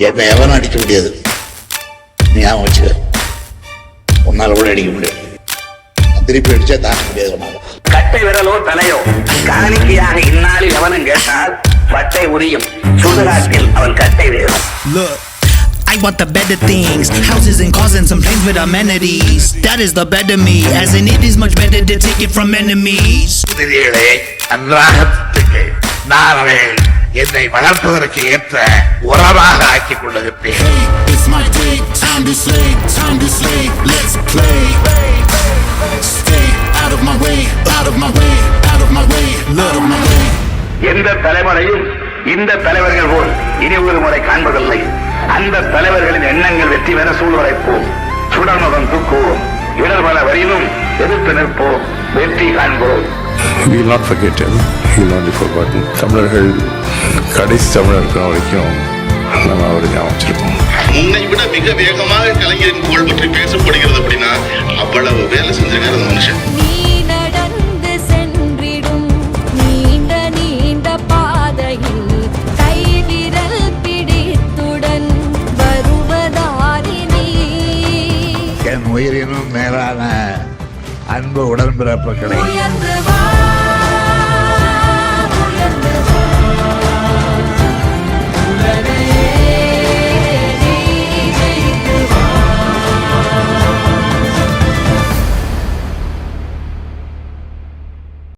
என்னை எவனும் அடிக்க முடியாது நீ ஞாபகம் வச்சுக்க உன்னால கூட அடிக்க முடியாது திருப்பி அடிச்சா தாங்க முடியாது உன்னால கட்டை விரலோ தலையோ காணிக்கையாக இந்நாளில் எவனும் கேட்டால் பட்டை உரியும் சுடுகாட்டில் அவன் கட்டை வேறும் Look, I want the better things. Houses and cars and some planes with amenities. That is the better me, as in it is much better to take it from enemies. என்னை வளர்ப்பதற்கு ஏற்ற உரமாக ஆக்கிக் way. எந்த தலைமுறையும் இந்த தலைவர்கள் போல் இனி ஒரு முறை காண்பதில்லை. அந்த தலைவர்களின் எண்ணங்கள் வெற்றி பெற சூழ்நிலைப்போம் சுடர்மதம் தூக்குவோம். இடர்பல வரினும் எதிர்த்து நிற்போம். வெற்றி காண்போம். We will not forget him. He will not be forgotten. தமிழர்கள் கடைசி தமிழர் இருக்கிற வரைக்கும் நம்ம அவரை ஞாபகம் வச்சிருக்கோம் முன்னை விட மிக வேகமாக கலைஞரின் புகழ் பற்றி பேசப்படுகிறது அப்படின்னா அவ்வளவு வேலை செஞ்சிருக்காரு அந்த மனுஷன் உயிரினும் மேலான அன்பு உடன்பிறப்புகளை